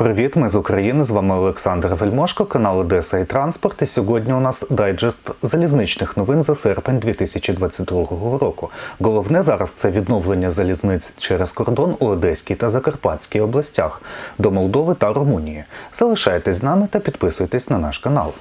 Привіт, ми з України. З вами Олександр Вельмошко, канал Одеса і Транспорт. І сьогодні у нас дайджест залізничних новин за серпень 2022 року. Головне зараз це відновлення залізниць через кордон у Одеській та Закарпатській областях до Молдови та Румунії. Залишайтесь з нами та підписуйтесь на наш канал.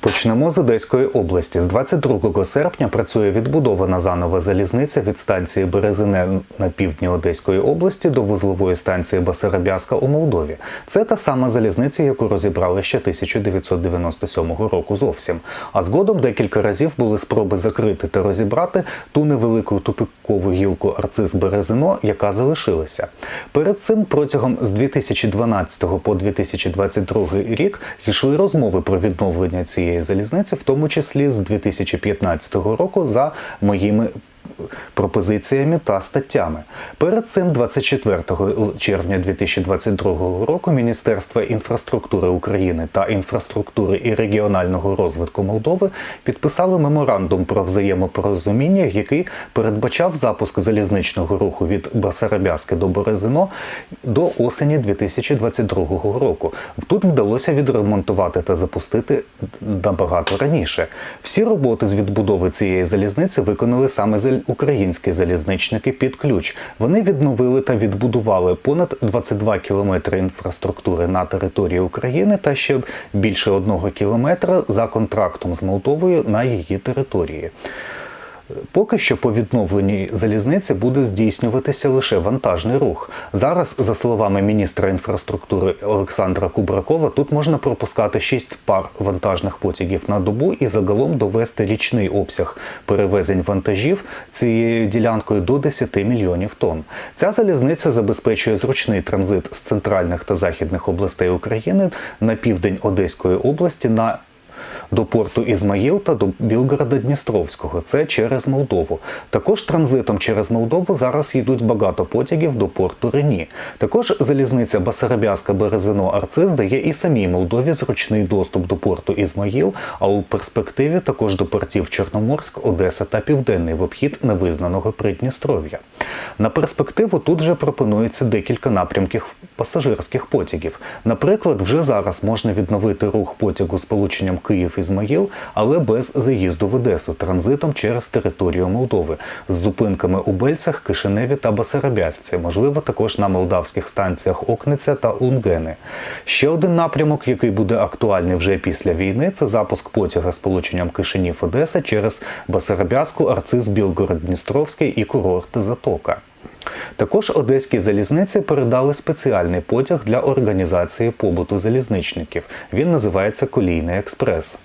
Почнемо з Одеської області. З 22 серпня працює відбудована заново залізниця від станції Березине на півдні Одеської області до вузлової станції Басарабяска у Молдові. Це та сама залізниця, яку розібрали ще 1997 року зовсім. А згодом декілька разів були спроби закрити та розібрати ту невелику тупикову гілку Арцис Березино, яка залишилася. Перед цим протягом з 2012 по 2022 рік йшли розмови про відновлення цієї залізниці, в тому числі з 2015 року, за моїми пропозиціями та статтями. Перед цим, 24 червня 2022 року, Міністерство інфраструктури України та інфраструктури і регіонального розвитку Молдови підписали меморандум про взаємопорозуміння, який передбачав запуск залізничного руху від Басарабяски до Березино до осені 2022 року. Тут вдалося відремонтувати та запустити набагато раніше. Всі роботи з відбудови цієї залізниці виконали саме українські залізничники під ключ. Вони відновили та відбудували понад 22 кілометри інфраструктури на території України та ще більше одного кілометра за контрактом з Молдовою на її території. Поки що по відновленні залізниці буде здійснюватися лише вантажний рух. Зараз, за словами міністра інфраструктури Олександра Кубракова, тут можна пропускати 6 пар вантажних потягів на добу і загалом довести річний обсяг перевезень вантажів цією ділянкою до 10 мільйонів тонн. Ця залізниця забезпечує зручний транзит з центральних та західних областей України на південь Одеської області на до порту Ізмаїл та до Білгорода Дністровського. Це через Молдову. Також транзитом через Молдову зараз йдуть багато потягів до порту Рені. Також залізниця Басарабяска Березино Арциз дає і самій Молдові зручний доступ до порту Ізмаїл, а у перспективі також до портів Чорноморськ, Одеса та Південний в обхід невизнаного Придністров'я. На перспективу тут же пропонується декілька напрямків пасажирських потягів. Наприклад, вже зараз можна відновити рух потягу з полученням Київ Ізмаїл, але без заїзду в Одесу транзитом через територію Молдови з зупинками у Бельцях, Кишиневі та Басарабясці, можливо, також на молдавських станціях Окниця та Унгени. Ще один напрямок, який буде актуальний вже після війни, це запуск потяга з полученням Кишинів Одеса через Басарабяску, Арциз, Білгород, Дністровський і курорт Затока. Також одеські залізниці передали спеціальний потяг для організації побуту залізничників. Він називається Колійний експрес.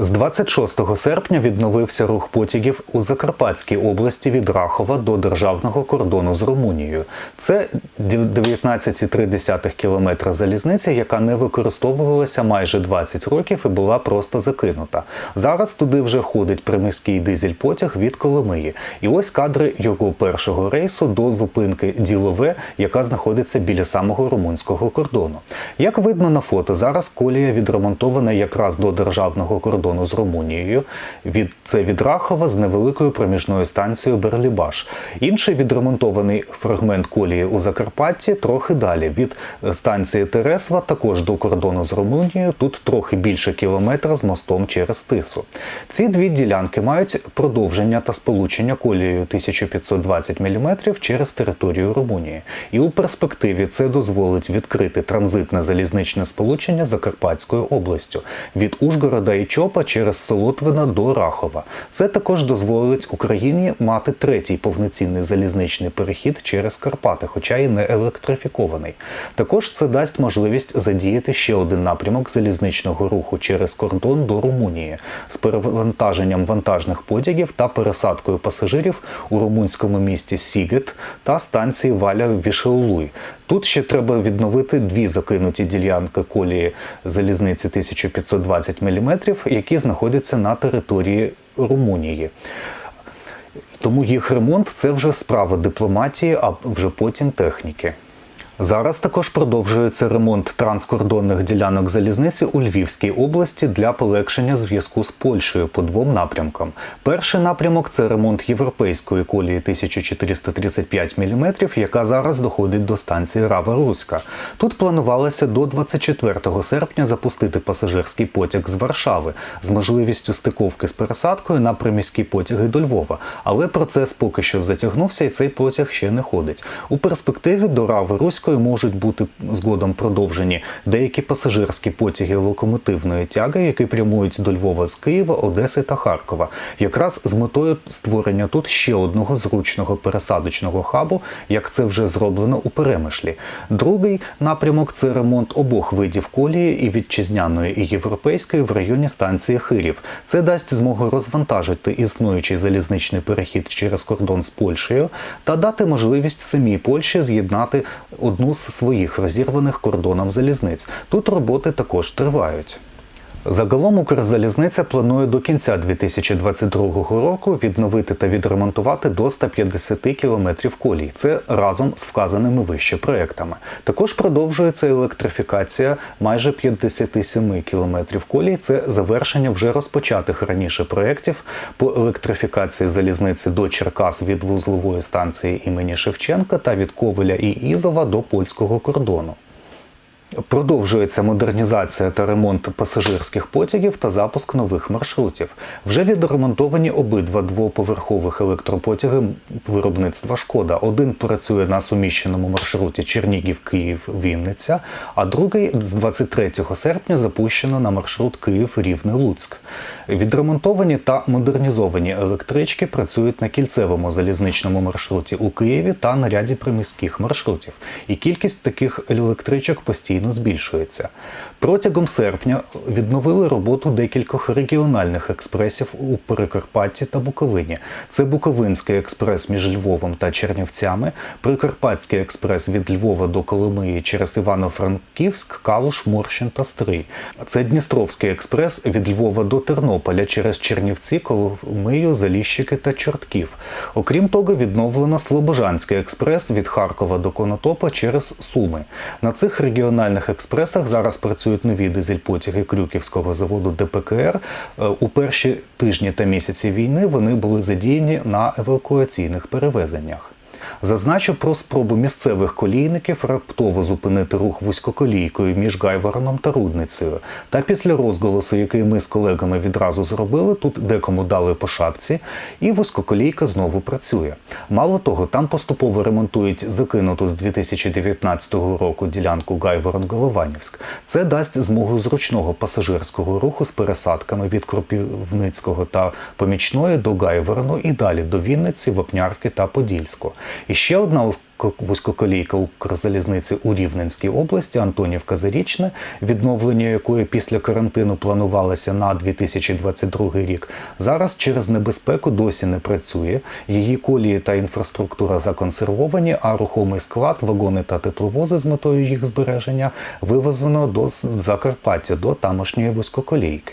З 26 серпня відновився рух потягів у Закарпатській області від Рахова до державного кордону з Румунією. Це 19,3 кілометра залізниці, яка не використовувалася майже 20 років і була просто закинута. Зараз туди вже ходить приміський дизель-потяг від Коломиї. І ось кадри його першого рейсу до зупинки Ділове, яка знаходиться біля самого румунського кордону. Як видно на фото, зараз колія відремонтована якраз до державного кордону кордону з Румунією. Від це від Рахова з невеликою проміжною станцією Берлібаш. Інший відремонтований фрагмент колії у Закарпатті трохи далі. Від станції Тересва також до кордону з Румунією. Тут трохи більше кілометра з мостом через Тису. Ці дві ділянки мають продовження та сполучення колією 1520 мм через територію Румунії. І у перспективі це дозволить відкрити транзитне залізничне сполучення Закарпатською областю від Ужгорода і Чопа Європа через Солотвина до Рахова. Це також дозволить Україні мати третій повноцінний залізничний перехід через Карпати, хоча й не електрифікований. Також це дасть можливість задіяти ще один напрямок залізничного руху через кордон до Румунії з перевантаженням вантажних потягів та пересадкою пасажирів у румунському місті Сігет та станції Валя Вішеулуй. Тут ще треба відновити дві закинуті ділянки колії залізниці 1520 мм, які знаходяться на території Румунії. Тому їх ремонт це вже справа дипломатії, а вже потім техніки. Зараз також продовжується ремонт транскордонних ділянок залізниці у Львівській області для полегшення зв'язку з Польщею по двом напрямкам. Перший напрямок це ремонт європейської колії 1435 мм, яка зараз доходить до станції Рава Руська. Тут планувалося до 24 серпня запустити пасажирський потяг з Варшави з можливістю стиковки з пересадкою на приміські потяги до Львова. Але процес поки що затягнувся, і цей потяг ще не ходить. У перспективі до Рави Руської можуть бути згодом продовжені деякі пасажирські потяги локомотивної тяги, які прямують до Львова з Києва, Одеси та Харкова, якраз з метою створення тут ще одного зручного пересадочного хабу, як це вже зроблено у Перемишлі. Другий напрямок це ремонт обох видів колії і вітчизняної і європейської в районі станції Хирів. Це дасть змогу розвантажити існуючий залізничний перехід через кордон з Польщею та дати можливість самій Польщі з'єднати одну з своїх розірваних кордоном залізниць. Тут роботи також тривають. Загалом Укрзалізниця планує до кінця 2022 року відновити та відремонтувати до 150 кілометрів колій. Це разом з вказаними вище проектами. Також продовжується електрифікація майже 57 кілометрів колій. Це завершення вже розпочатих раніше проєктів по електрифікації залізниці до Черкас від вузлової станції імені Шевченка та від Ковеля і Ізова до польського кордону. Продовжується модернізація та ремонт пасажирських потягів та запуск нових маршрутів. Вже відремонтовані обидва двоповерхових електропотяги виробництва Шкода. Один працює на суміщеному маршруті Чернігів-Київ-Вінниця, а другий з 23 серпня запущено на маршрут Київ-Рівне-Луцьк. Відремонтовані та модернізовані електрички працюють на кільцевому залізничному маршруті у Києві та на ряді приміських маршрутів. І кількість таких електричок постійно постійно збільшується. Протягом серпня відновили роботу декількох регіональних експресів у Прикарпатті та Буковині. Це Буковинський експрес між Львовом та Чернівцями, Прикарпатський експрес від Львова до Коломиї через Івано-Франківськ, Калуш, Морщин та Стрий. Це Дністровський експрес від Львова до Тернополя через Чернівці, Коломию, Заліщики та Чортків. Окрім того, відновлено Слобожанський експрес від Харкова до Конотопа через Суми. На цих регіональних регіональних експресах зараз працюють нові дизель-потяги Крюківського заводу ДПКР. Е, у перші тижні та місяці війни вони були задіяні на евакуаційних перевезеннях. Зазначу про спробу місцевих колійників раптово зупинити рух вузькоколійкою між Гайвороном та Рудницею. Та після розголосу, який ми з колегами відразу зробили, тут декому дали по шапці, і вузькоколійка знову працює. Мало того, там поступово ремонтують закинуту з 2019 року ділянку Гайворон-Голованівськ. Це дасть змогу зручного пасажирського руху з пересадками від Кропівницького та Помічної до Гайворону і далі до Вінниці, Вапнярки та Подільського. І ще одна вузькоколійка Укрзалізниці у Рівненській області Антонівка Зарічне, відновлення якої після карантину планувалося на 2022 рік. Зараз через небезпеку досі не працює. Її колії та інфраструктура законсервовані, а рухомий склад, вагони та тепловози з метою їх збереження вивезено до Закарпаття до тамошньої вузькоколійки.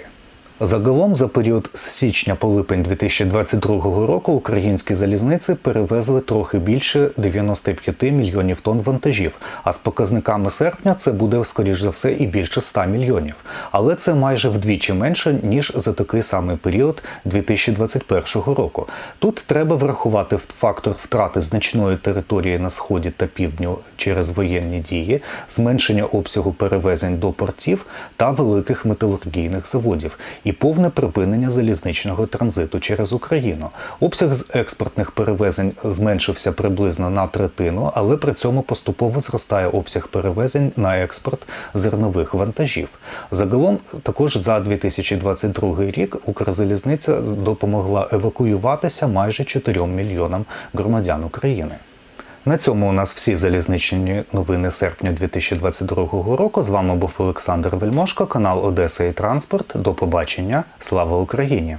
Загалом за період з січня по липень 2022 року українські залізниці перевезли трохи більше 95 мільйонів тонн вантажів. А з показниками серпня це буде, скоріш за все, і більше 100 мільйонів. Але це майже вдвічі менше ніж за такий самий період 2021 року. Тут треба врахувати фактор втрати значної території на сході та півдню через воєнні дії, зменшення обсягу перевезень до портів та великих металургійних заводів і повне припинення залізничного транзиту через Україну. Обсяг з експортних перевезень зменшився приблизно на третину, але при цьому поступово зростає обсяг перевезень на експорт зернових вантажів. Загалом, також за 2022 рік Укрзалізниця допомогла евакуюватися майже 4 мільйонам громадян України. На цьому у нас всі залізничні новини серпня 2022 року. З вами був Олександр Вельмошко, канал Одеса і Транспорт. До побачення. Слава Україні!